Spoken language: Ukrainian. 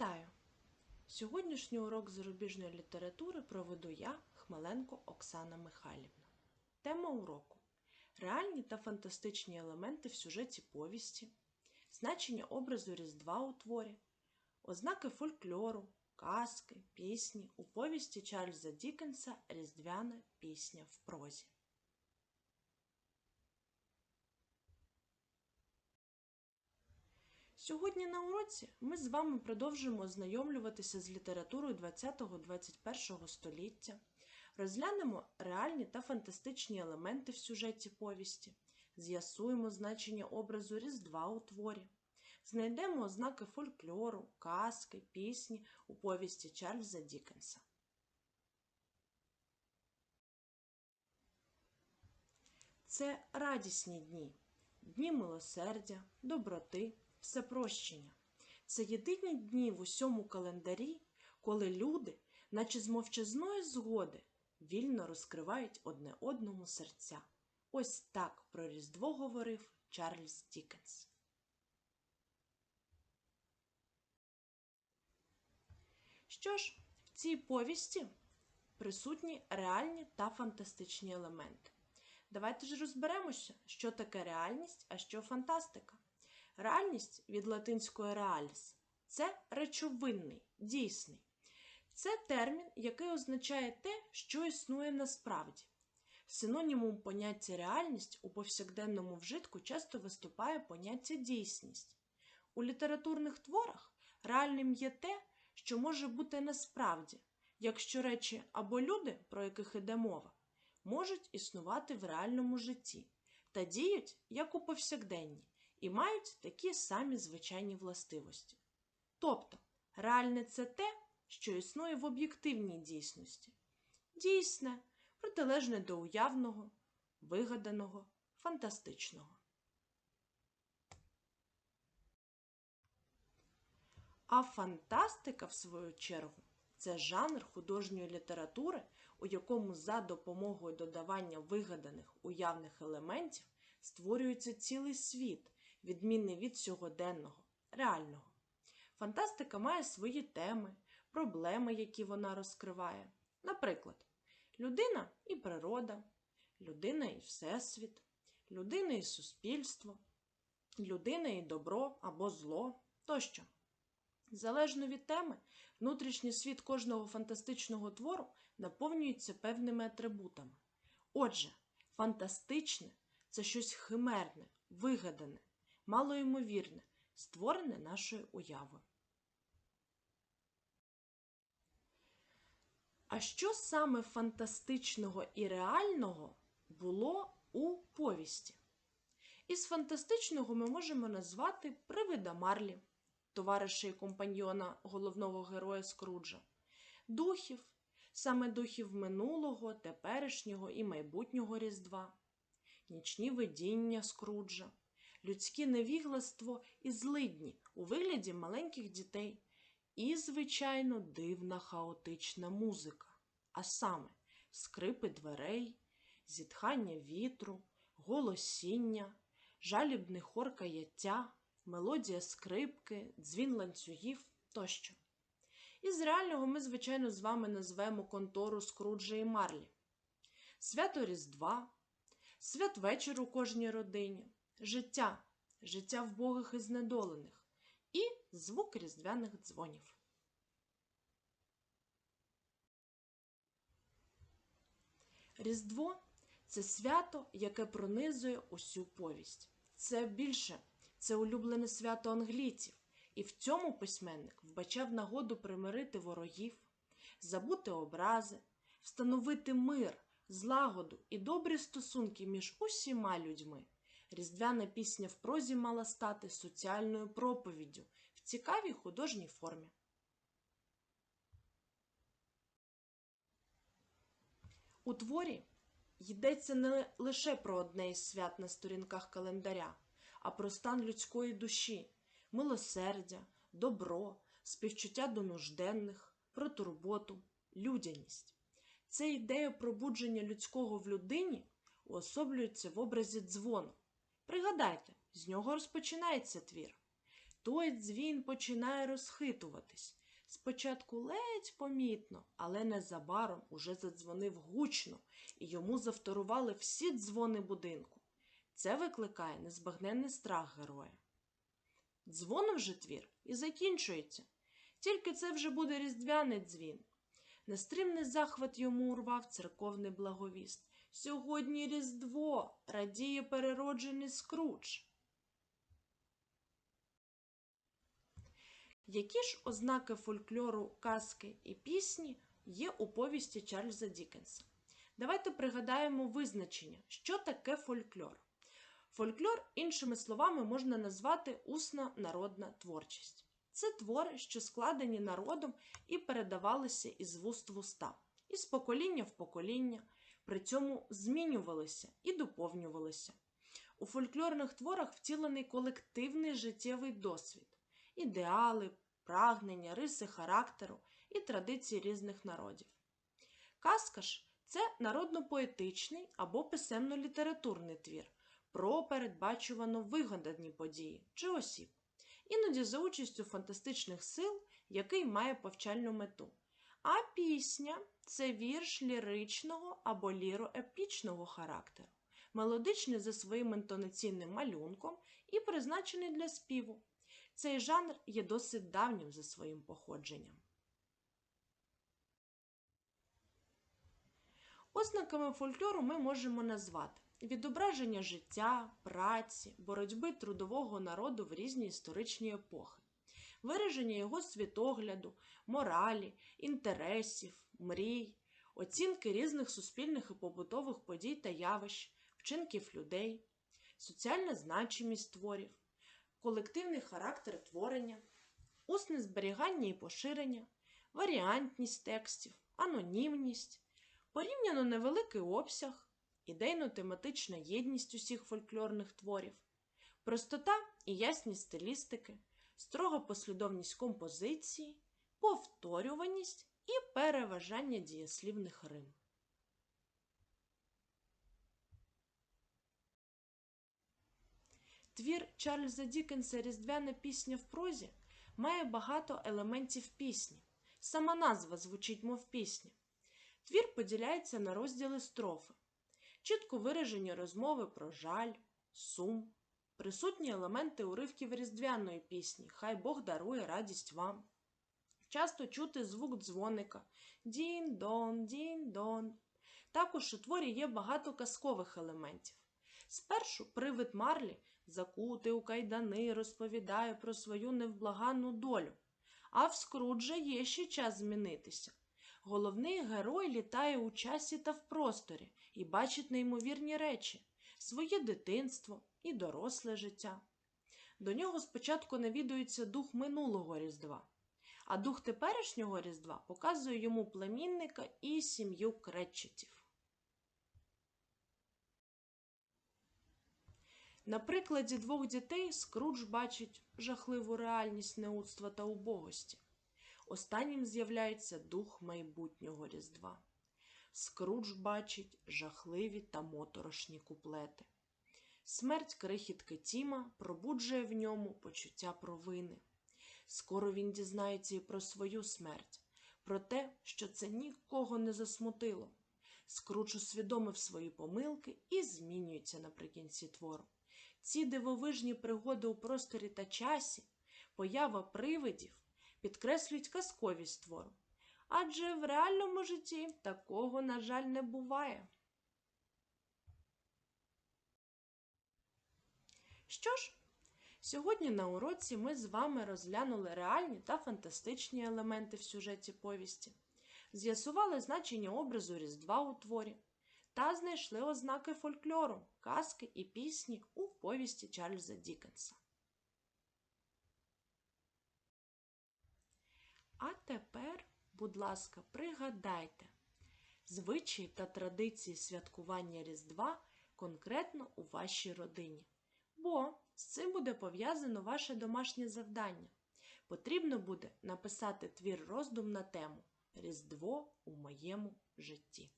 Вітаю! Сьогоднішній урок зарубіжної літератури проведу я, Хмеленко Оксана Михайлівна. Тема уроку реальні та фантастичні елементи в сюжеті повісті, значення образу Різдва у творі, ознаки фольклору, казки, пісні у повісті Чарльза Дікенса Різдвяна пісня в прозі. Сьогодні на уроці ми з вами продовжимо ознайомлюватися з літературою 20-21 століття, розглянемо реальні та фантастичні елементи в сюжеті повісті, з'ясуємо значення образу Різдва у творі, знайдемо ознаки фольклору, казки, пісні у повісті Чарльза Дікенса. Це радісні дні, дні милосердя, доброти, всепрощення. Це єдині дні в усьому календарі, коли люди, наче з мовчазної згоди, вільно розкривають одне одному серця. Ось так про Різдво говорив Чарльз Дікенс. Що ж, в цій повісті присутні реальні та фантастичні елементи. Давайте ж розберемося, що таке реальність, а що фантастика. Реальність від латинської реаліс це речовинний, дійсний. Це термін, який означає те, що існує насправді. Синонімом поняття реальність у повсякденному вжитку часто виступає поняття дійсність. У літературних творах реальним є те, що може бути насправді, якщо речі або люди, про яких іде мова, можуть існувати в реальному житті та діють як у повсякденні і мають такі самі звичайні властивості. Тобто, реальне це те, що існує в об'єктивній дійсності, дійсне, протилежне до уявного, вигаданого, фантастичного. А фантастика, в свою чергу, це жанр художньої літератури, у якому за допомогою додавання вигаданих уявних елементів створюється цілий світ, відмінний від сьогоденного, реального. Фантастика має свої теми, проблеми, які вона розкриває. Наприклад, людина і природа, людина і всесвіт, людина і суспільство, людина і добро або зло тощо. Залежно від теми, внутрішній світ кожного фантастичного твору наповнюється певними атрибутами. Отже, фантастичне це щось химерне, вигадане, малоймовірне, створене нашою уявою. А що саме фантастичного і реального було у повісті? Із фантастичного ми можемо назвати Привида Марлі, товариша і компаньйона головного героя Скруджа, духів, саме духів минулого, теперішнього і майбутнього Різдва, нічні видіння Скруджа, людське невігластво і злидні у вигляді маленьких дітей, і, звичайно, дивна хаотична музика, а саме скрипи дверей, зітхання вітру, голосіння, жалібний хор каяття, мелодія скрипки, дзвін ланцюгів тощо. Із реального ми, звичайно, з вами назвемо контору Скруджа і Марлі, свято Різдва, святвечір у кожній родині, життя, життя вбогих і знедолених і звук різдвяних дзвонів. Різдво це свято, яке пронизує усю повість. Це більше, це улюблене свято англійців, і в цьому письменник вбачав нагоду примирити ворогів, забути образи, встановити мир, злагоду і добрі стосунки між усіма людьми. Різдвяна пісня в прозі мала стати соціальною проповіддю в цікавій художній формі. У творі йдеться не лише про одне із свят на сторінках календаря, а про стан людської душі, милосердя, добро, співчуття до нужденних, про турботу, людяність. Це ідея пробудження людського в людині уособлюється в образі дзвону. Пригадайте, з нього розпочинається твір. той дзвін починає розхитуватись. Спочатку ледь помітно, але незабаром уже задзвонив гучно, і йому завторували всі дзвони будинку. Це викликає незбагненний страх героя. Дзвонив же твір і закінчується. Тільки це вже буде різдвяний дзвін. Нестримний захват йому урвав церковний благовіст. Сьогодні Різдво радіє перероджений скруч. Які ж ознаки фольклору, казки і пісні є у повісті Чарльза Дікенса? Давайте пригадаємо визначення, що таке фольклор. Фольклор, іншими словами, можна назвати усна народна творчість. Це твори, що складені народом і передавалися із вуст в уста, із покоління в покоління, при цьому змінювалися і доповнювалися. У фольклорних творах втілений колективний життєвий досвід, ідеали, прагнення, риси характеру і традиції різних народів. Казка ж це народно-поетичний або писемно-літературний твір про передбачувано вигадані події чи осіб, іноді за участю фантастичних сил, який має повчальну мету. А пісня це вірш ліричного або ліроепічного характеру, мелодичний за своїм інтонаційним малюнком і призначений для співу. Цей жанр є досить давнім за своїм походженням. Ознаками фольклору ми можемо назвати відображення життя, праці, боротьби трудового народу в різні історичні епохи, вираження його світогляду, моралі, інтересів, мрій, оцінки різних суспільних і побутових подій та явищ, вчинків людей, соціальна значимість творів, колективний характер творення, усне зберігання і поширення, варіантність текстів, анонімність, порівняно невеликий обсяг, ідейно-тематична єдність усіх фольклорних творів, простота і ясність стилістики, строга послідовність композиції, повторюваність і переважання дієслівних рим. Твір Чарльза Дікенса Різдвяна пісня в прозі має багато елементів пісні. Сама назва звучить, мов пісня. Твір поділяється на розділи строфи, чітко виражені розмови про жаль, сум, присутні елементи уривків різдвяної пісні Хай Бог дарує радість вам. Часто чути звук дзвоника Дін-дон, дін-дон. Також у творі є багато казкових елементів. Спершу привид Марлі закутий у кайдани розповідає про свою невблаганну долю, а в Скруджа є ще час змінитися. Головний герой літає у часі та в просторі і бачить неймовірні речі, своє дитинство і доросле життя. До нього спочатку навідується дух минулого Різдва, а дух теперішнього Різдва показує йому племінника і сім'ю кретчетів. На прикладі двох дітей Скрудж бачить жахливу реальність неудства та убогості. Останнім з'являється дух майбутнього Різдва. Скрудж бачить жахливі та моторошні куплети. Смерть крихітки Тіма пробуджує в ньому почуття провини. Скоро він дізнається і про свою смерть, про те, що це нікого не засмутило. Скрудж усвідомив свої помилки і змінюється наприкінці твору. Ці дивовижні пригоди у просторі та часі, поява привидів підкреслюють казковість твору. Адже в реальному житті такого, на жаль, не буває. Що ж, сьогодні на уроці ми з вами розглянули реальні та фантастичні елементи в сюжеті повісті, з'ясували значення образу Різдва у творі та знайшли ознаки фольклору, казки і пісні у повісті Чарльза Дікенса. А тепер, будь ласка, пригадайте звичаї та традиції святкування Різдва конкретно у вашій родині. Бо з цим буде пов'язано ваше домашнє завдання. Потрібно буде написати твір роздум на тему Різдво у моєму житті.